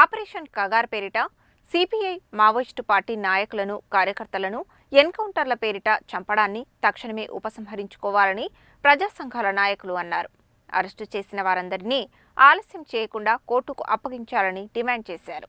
Operation Kagar పేరిట CPI Maoist party నాయకులను కార్యకర్తలను ఎన్కౌంటర్ల పేరిట చంపడాన్ని తక్షణమే ఉపసంహరించుకోవాలని ప్రజా సంఘాల నాయకులు అన్నారు. అరెస్టు చేసిన వారందరినీ ఆలస్యం చేయకుండా కోర్టుకు అప్పగించాలని డిమాండ్ చేశారు.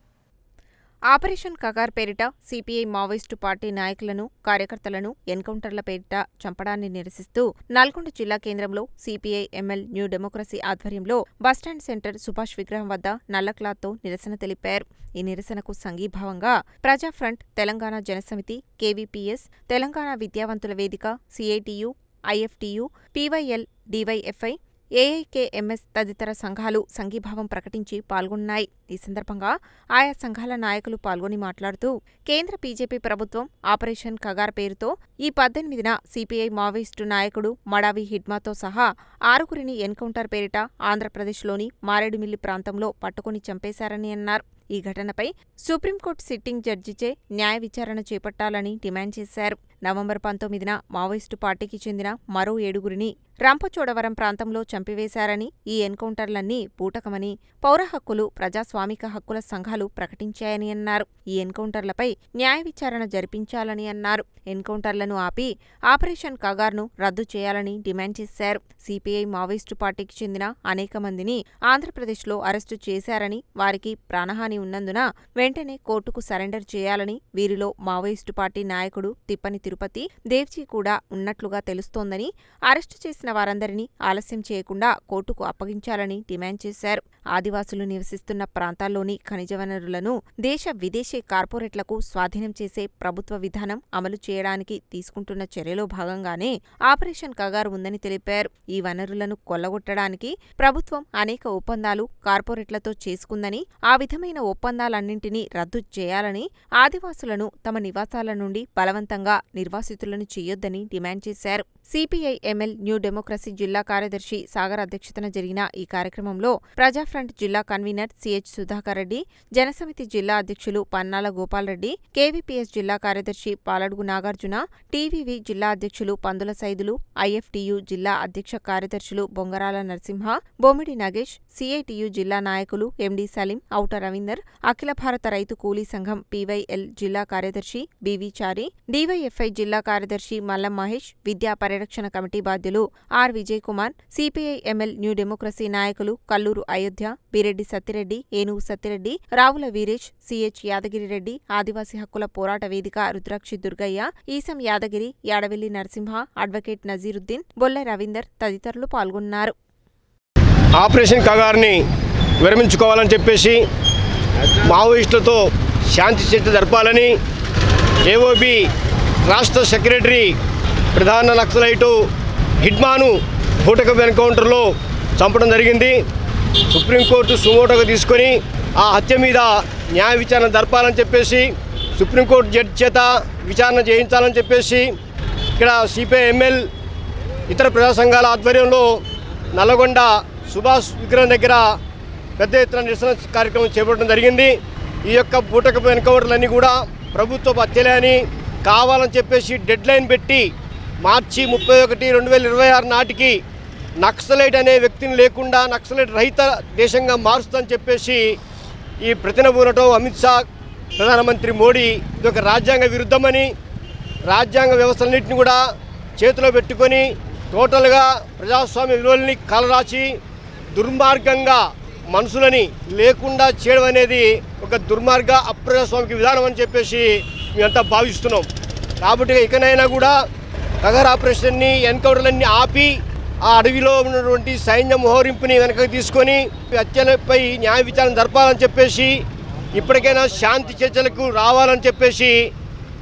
ఆపరేషన్ కగార్ పేరిట సిపిఐ మావోయిస్టు పార్టీ నాయకులను కార్యకర్తలను ఎన్కౌంటర్ల పేరిట చంపడాన్ని నిరసిస్తూ నల్గొండ జిల్లా కేంద్రంలో సిపిఐ ఎంఎల్ న్యూ డెమోక్రసీ ఆధ్వర్యంలో బస్టాండ్ సెంటర్ సుభాష్ విగ్రహం వద్ద నల్లక్లాత్తో నిరసన తెలిపారు. ఈ నిరసనకు సంఘీభావంగా ప్రజా ఫ్రంట్ తెలంగాణ జనసమితి కేవీపీఎస్ తెలంగాణ విద్యావంతుల వేదిక CITU IFTU PYL DYFI AIKMS తదితర సంఘాలు సంఘీభావం ప్రకటించి పాల్గొన్నాయి. ఈ సందర్భంగా ఆయా సంఘాల నాయకులు పాల్గొని మాట్లాడుతూ కేంద్ర బీజేపీ ప్రభుత్వం ఆపరేషన్ కగార్ పేరుతో ఈ పద్దెనిమిదిన సిపిఐ మావోయిస్టు నాయకుడు మడావి హిడ్మాతో సహా ఆరుగురిని ఎన్కౌంటర్ పేరిట ఆంధ్రప్రదేశ్లోని మారేడుమిల్లి ప్రాంతంలో పట్టుకుని చంపేశారని అన్నారు. ఈ ఘటనపై సుప్రీంకోర్టు సిట్టింగ్ జడ్జిచే న్యాయ విచారణ చేపట్టాలని డిమాండ్ చేశారు. నవంబర్ పంతొమ్మిదిన మావోయిస్టు పార్టీకి చెందిన మరో ఏడుగురిని రంపచోడవరం ప్రాంతంలో చంపివేశారని ఈ ఎన్కౌంటర్లన్నీ బూటకమని పౌర హక్కులు ప్రజాస్వామిక హక్కుల సంఘాలు ప్రకటించాయని అన్నారు. ఈ ఎన్కౌంటర్లపై న్యాయ విచారణ జరిపించాలని అన్నారు. ఎన్కౌంటర్లను ఆపి ఆపరేషన్ కగార్ను రద్దు చేయాలని డిమాండ్ చేశారు. సిపిఐ మావోయిస్టు పార్టీకి చెందిన అనేక మందిని ఆంధ్రప్రదేశ్లో అరెస్టు చేశారని వారికి ప్రాణహాని ఉన్నందున వెంటనే కోర్టుకు సరెండర్ చేయాలని వీరిలో మావోయిస్టు పార్టీ నాయకుడు తిప్పని తిరుపతి దేవ్జీ కూడా ఉన్నట్లుగా తెలుస్తోందని అరెస్టు చేసిన వారందరినీ ఆలస్యం చేయకుండా కోర్టుకు అప్పగించాలని డిమాండ్ చేశారు. ఆదివాసులు నివసిస్తున్న ప్రాంతాల్లోని ఖనిజ వనరులను దేశ విదేశీ కార్పొరేట్లకు స్వాధీనం చేసే ప్రభుత్వ విధానం అమలు చేయడానికి తీసుకుంటున్న చర్యలో భాగంగానే ఆపరేషన్ కగారు ఉందని తెలిపారు. ఈ వనరులను కొల్లగొట్టడానికి ప్రభుత్వం అనేక ఒప్పందాలు కార్పొరేట్లతో చేసుకుందని ఆ విధమైన ఒప్పందాలన్నింటినీ రద్దు చేయాలని ఆదివాసులను తమ నివాసాల నుండి బలవంతంగా నిర్వాసితులను చేయొద్దని డిమాండ్ చేశారు. సిపిఐ ఎంఎల్ న్యూ డెమోక్రసీ జిల్లా కార్యదర్శి సాగర్ అధ్యక్షతన జరిగిన ఈ కార్యక్రమంలో ప్రజాఫ్రంట్ జిల్లా కన్వీనర్ సిహెచ్ సుధాకర్ రెడ్డి జనసమితి జిల్లా అధ్యక్షులు పన్నాల గోపాల్రెడ్డి కేవీపీఎస్ జిల్లా కార్యదర్శి పాలడుగు నాగార్జున టీవీవి జిల్లా అధ్యక్షులు పందుల సైదులు ఐఎఫ్టియు జిల్లా అధ్యక్ష కార్యదర్శులు బొంగరాల నరసింహ బొమ్మిడి నగేష్ సిఐటియు జిల్లా నాయకులు ఎండి సలీం ఔట రవీందర్ అఖిల భారత రైతు కూలీ సంఘం పీవైఎల్ జిల్లా కార్యదర్శి బివి చారి డివైఎఫ్ఐ జిల్లా కార్యదర్శి మల్లం మహేష్ విద్యా పరిరక్షణ కమిటీ బాధ్యులు R Vijay Kumar CPI ML new democracy నాయకులు కల్లూరు అయోధ్య బిరెడ్డి సత్తిరెడ్డి ఏనుగు సత్తిరెడ్డి రావుల వీరేష్ సిహెచ్ యాదగిరిరెడ్డి ఆదివాసీ హక్కుల పోరాట వేదిక రుద్రాక్షి దుర్గయ్య ఈసం యాదగిరి యాడవెల్లి నరసింహ అడ్వకేట్ నజీరుద్దీన్ బొల్ల రవీందర్ తదితరులు పాల్గొన్నారు. ఆపరేషన్ కగార్ని విరమించుకోవాలని చెప్పేసి మావోయిస్టులతో శాంతి చర్చ జరపాలని ఏఓబి రాష్ట్ర సెక్రటరీ ప్రధాన నక్సలైటు హిడ్మాను బూటకపు ఎన్కౌంటర్లో చంపడం జరిగింది. సుప్రీంకోర్టు సుమోటోగా తీసుకొని ఆ హత్య మీద న్యాయ విచారణ జరపాలని చెప్పేసి సుప్రీంకోర్టు జడ్జి చేత విచారణ చేయించాలని చెప్పేసి ఇక్కడ సిపిఐ ఎంఎల్ ఇతర ప్రజా సంఘాల ఆధ్వర్యంలో నల్లగొండ సుభాష్ విగ్రహం దగ్గర పెద్ద ఎత్తున నిరసన కార్యక్రమం చేపట్టడం జరిగింది. ఈ యొక్క బూటకపు ఎన్కౌంటర్లన్నీ కూడా ప్రభుత్వ హత్యలే అని కావాలని చెప్పేసి డెడ్ లైన్ పెట్టి మార్చి ముప్పై ఒకటి రెండు వేల ఇరవై ఆరు నాటికి నక్సలైట్ అనే వ్యక్తిని లేకుండా నక్సలైట్ రహిత దేశంగా మారుస్తుందని చెప్పేసి ఈ ప్రతినబూనటం అమిత్ షా ప్రధానమంత్రి మోడీ ఇది ఒక రాజ్యాంగ విరుద్ధమని రాజ్యాంగ వ్యవస్థలన్నింటిని కూడా చేతిలో పెట్టుకొని టోటల్గా ప్రజాస్వామ్య విలువల్ని కలరాచి దుర్మార్గంగా మనుషులని లేకుండా చేయడం అనేది ఒక దుర్మార్గ అప్రజాస్వామిక విధానం అని చెప్పేసి మేమంతా భావిస్తున్నాం. కాబట్టి ఇకనైనా కూడా కగర్ ఆపరేషన్ని ఎన్కౌంటర్లన్నీ ఆపి ఆ అడవిలో ఉన్నటువంటి సైన్య మోహరింపుని వెనకకి తీసుకొని హత్యలపై న్యాయ విచారణ జరపాలని చెప్పేసి ఇప్పటికైనా శాంతి చర్చలకు రావాలని చెప్పేసి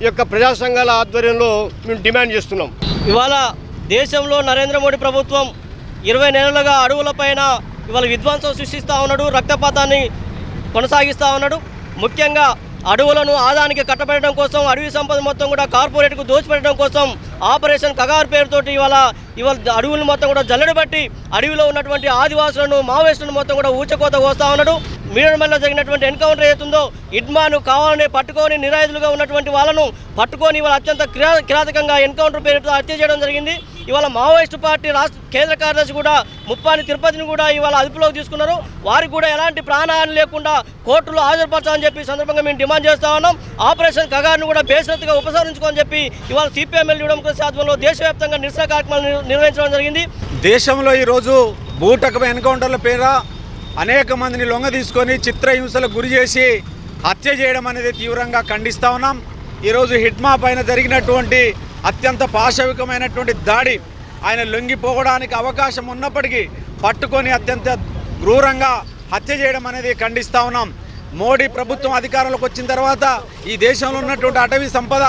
ఈ యొక్క ప్రజా సంఘాల ఆధ్వర్యంలో మేము డిమాండ్ చేస్తున్నాం. ఇవాళ దేశంలో నరేంద్ర మోడీ ప్రభుత్వం ఇరవై నెలలుగా అడవులపైన ఇవాళ విధ్వంసం సృష్టిస్తూ ఉన్నాడు రక్తపాతాన్ని కొనసాగిస్తూ ఉన్నాడు. ముఖ్యంగా అడవులను ఆదానికి కట్టబెట్టడం కోసం అడవి సంపద మొత్తం కూడా కార్పొరేట్కు దోచిపెట్టడం కోసం ఆపరేషన్ కగారు పేరుతోటి ఇవాళ ఇవాళ అడవులను మొత్తం కూడా జల్లెడబట్టి అడవిలో ఉన్నటువంటి ఆదివాసులను మావోయిస్టులను మొత్తం కూడా ఊచకోత కోస్తా ఉన్నాడు. మీడమల్లో జరిగినటువంటి ఎన్కౌంటర్ ఏతుందో ఇడ్మాను కావాలని పట్టుకొని నిరాయుధులుగా ఉన్నటువంటి వాళ్ళను పట్టుకొని ఇవాళ అత్యంత కిరా కిరాతకంగా ఎన్కౌంటర్ పేరుతో హత్య చేయడం జరిగింది. ఇవాళ మావోయిస్టు పార్టీ రాష్ట్ర కేంద్ర కార్యదర్శి కూడా ముప్పాని తిరుపతిని కూడా ఇవాళ అదుపులోకి తీసుకున్నారు. వారికి కూడా ఎలాంటి ప్రాణహాని లేకుండా కోర్టులో హాజరుపరచాలని చెప్పి సందర్భంగా మేము డిమాండ్ చేస్తా ఉన్నాం. ఆపరేషన్ కగార్ను కూడా బేషరతుగా ఉపసంహరించుకోని చెప్పి ఇవాళ సిపిఎంఎల్ డెమోక్రసీ ఆధ్వర్యంలో దేశవ్యాప్తంగా నిరసన కార్యక్రమాలు నిర్వహించడం జరిగింది. దేశంలో ఈరోజు బూటకపు ఎన్కౌంటర్ల పేర అనేక మందిని లొంగ తీసుకొని చిత్రహింసలకు గురి చేసి హత్య చేయడం అనేది తీవ్రంగా ఖండిస్తూ ఉన్నాం. ఈరోజు హిట్మా పైన జరిగినటువంటి అత్యంత పాశవికమైనటువంటి దాడి. ఆయన లొంగిపోవడానికి అవకాశం ఉన్నప్పటికీ పట్టుకొని అత్యంత క్రూరంగా హత్య చేయడం అనేది ఖండిస్తా ఉన్నాం. మోడీ ప్రభుత్వం అధికారంలోకి వచ్చిన తర్వాత ఈ దేశంలో ఉన్నటువంటి అటవీ సంపద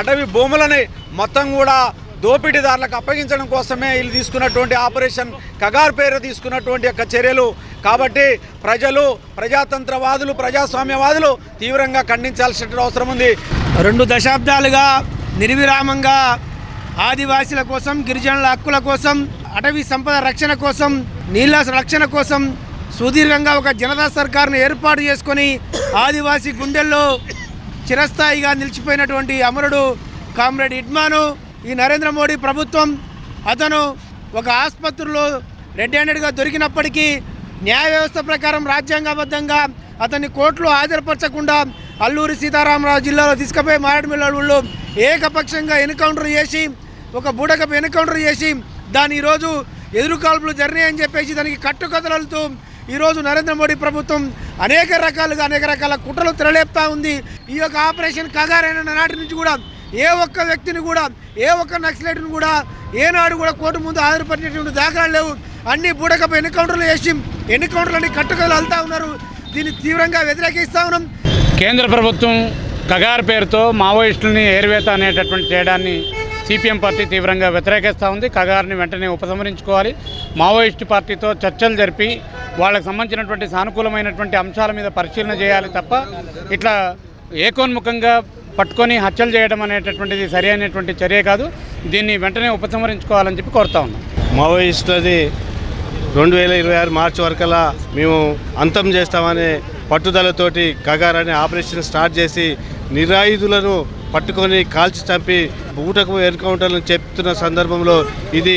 అటవీ భూములని మొత్తం కూడా దోపిడీదారులకు అప్పగించడం కోసమే వీళ్ళు తీసుకున్నటువంటి ఆపరేషన్ కగార్ పేరు తీసుకున్నటువంటి యొక్క చర్యలు. కాబట్టి ప్రజలు ప్రజాతంత్రవాదులు ప్రజాస్వామ్యవాదులు తీవ్రంగా ఖండించాల్సిన అవసరం ఉంది. రెండు దశాబ్దాలుగా నిర్విరామంగా ఆదివాసీల కోసం గిరిజనుల హక్కుల కోసం అటవీ సంపద రక్షణ కోసం నీళ్ళ రక్షణ కోసం సుదీర్ఘంగా ఒక జనతా సర్కార్ను ఏర్పాటు చేసుకొని ఆదివాసీ గుండెల్లో చిరస్థాయిగా నిలిచిపోయినటువంటి అమరుడు కామ్రేడ్ ఇడ్మాను ఈ నరేంద్ర మోడీ ప్రభుత్వం అతను ఒక ఆసుపత్రిలో రెడ్ హ్యాండెడ్గా దొరికినప్పటికీ న్యాయ వ్యవస్థ ప్రకారం రాజ్యాంగబద్ధంగా అతన్ని కోర్టులో హాజరుపరచకుండా అల్లూరి సీతారామరాజు జిల్లాలో తీసుకుపోయి మారేడుమిల్లలో ఏకపక్షంగా ఎన్కౌంటర్ చేసి ఒక బూడకపు ఎన్కౌంటర్ చేసి దాని ఈరోజు ఎదురుకాల్పులు జరినాయని చెప్పేసి దానికి కట్టుకథలతో ఈరోజు నరేంద్ర మోడీ ప్రభుత్వం అనేక రకాలుగా అనేక రకాల కుట్రలు తెరలేపుతా ఉంది. ఈ యొక్క ఆపరేషన్ కగారైన నాటి నుంచి కూడా ఏ ఒక్క వ్యక్తిని కూడా ఏ ఒక్క నక్సలైట్ని కూడా ఏనాడు కూడా కోర్టు ముందు హాజరుపరిచినటువంటి దాఖలాలు లేవు. అన్ని బూడకపు ఎన్కౌంటర్లు చేసి ఎన్కౌంటర్లని కట్టుకలు వెళ్తా ఉన్నారు. దీన్ని తీవ్రంగా వ్యతిరేకిస్తా ఉన్నాం. కేంద్ర ప్రభుత్వం కగార్ పేరుతో మావోయిస్టులని ఏరివేత అనేటటువంటి చేయడాన్ని సిపిఎం పార్టీ తీవ్రంగా వ్యతిరేకిస్తూ ఉంది. కగార్ని వెంటనే ఉపసంహరించుకోవాలి. మావోయిస్టు పార్టీతో చర్చలు జరిపి వాళ్ళకి సంబంధించినటువంటి సానుకూలమైనటువంటి అంశాల మీద పరిశీలన చేయాలి తప్ప ఇట్లా ఏకోన్ముఖంగా పట్టుకొని హత్యలు చేయడం అనేటటువంటిది సరి అయినటువంటి చర్య కాదు. దీన్ని వెంటనే ఉపసంహరించుకోవాలని చెప్పి కోరుతా ఉన్నాం. మావోయిస్టులది రెండు వేల ఇరవై ఆరు మార్చి వరకలా మేము అంతం చేస్తామనే పట్టుదలతోటి కగార్ అనే ఆపరేషన్ స్టార్ట్ చేసి నిరాయుధులను పట్టుకొని కాల్చి చంపి బూటకు ఎన్కౌంటర్లను చెప్తున్న సందర్భంలో ఇది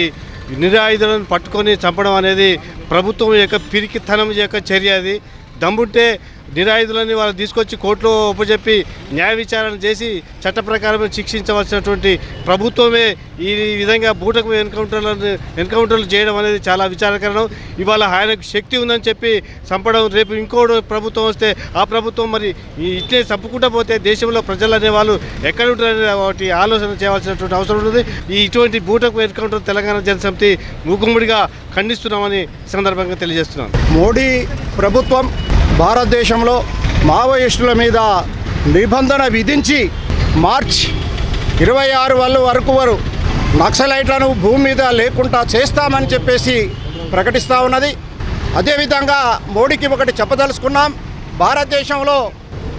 నిరాయుధులను పట్టుకొని చంపడం అనేది ప్రభుత్వం యొక్క పిరికితనం యొక్క చర్య అది. దమ్ముంటే నిరాయుధులని వాళ్ళు తీసుకొచ్చి కోర్టులో ఉపజెప్పి న్యాయ విచారణ చేసి చట్ట ప్రకారం శిక్షించవలసినటువంటి ప్రభుత్వమే ఈ విధంగా బూటకు ఎన్కౌంటర్లను ఎన్కౌంటర్లు చేయడం అనేది చాలా విచారకరం ఇవాళ ఆయనకు శక్తి ఉందని చెప్పి చంపడం రేపు ఇంకోటి ప్రభుత్వం వస్తే ఆ ప్రభుత్వం మరి ఇట్లే చంపుకుంటా పోతే దేశంలో ప్రజలు అనే వాళ్ళు ఎక్కడ ఉంటారనే వాటి ఆలోచన చేయవలసినటువంటి అవసరం ఉంటుంది ఈ ఇటువంటి బూటకు ఎన్కౌంటర్ తెలంగాణ జనసమితి మూకుమ్మడిగా ఖండిస్తున్నామని సందర్భంగా తెలియజేస్తున్నాను. మోడీ ప్రభుత్వం భారతదేశంలో మావోయిస్టుల మీద నిబంధన విధించి మార్చ్ ఇరవై ఆరు వల్ల వరకు వరకు నక్సలైట్లను భూమి మీద లేకుండా చేస్తామని చెప్పేసి ప్రకటిస్తూ ఉన్నది. అదేవిధంగా మోడీకి ఒకటి చెప్పదలుచుకున్నాం. భారతదేశంలో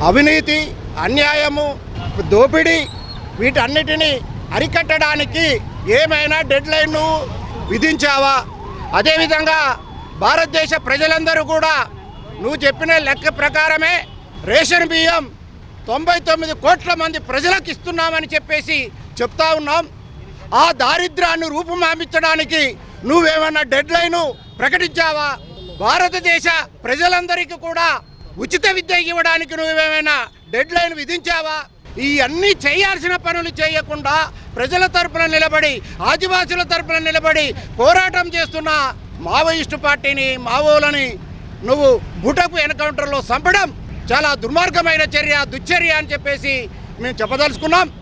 అవినీతి అన్యాయము దోపిడీ వీటన్నిటిని అరికట్టడానికి ఏమైనా డెడ్ లైన్ను విధించావా అదేవిధంగా భారతదేశ ప్రజలందరూ కూడా నువ్వు చెప్పిన లెక్క ప్రకారమే రేషన్ బియ్యం తొంభై తొమ్మిది కోట్ల మంది ప్రజలకు ఇస్తున్నామని చెప్పేసి చెప్తా ఉన్నాం. ఆ దారిద్ర్యాన్ని రూపుమాపించడానికి నువ్వేమన్నా డెడ్ లైను ప్రకటించావా? భారతదేశ ప్రజలందరికీ కూడా ఉచిత విద్య ఇవ్వడానికి నువ్వేమైనా డెడ్ లైన్ విధించావా? ఈ అన్నీ చేయాల్సిన పనులు చేయకుండా ప్రజల తరపున నిలబడి ఆదివాసుల తరపున నిలబడి పోరాటం చేస్తున్న మావోయిస్టు పార్టీని మావోలని నువ్వు బుటకు ఎన్కౌంటర్లో చంపడం చాలా దుర్మార్గమైన చర్య దుశ్చర్య అని చెప్పేసి మేము చెప్పదలుచుకున్నాం.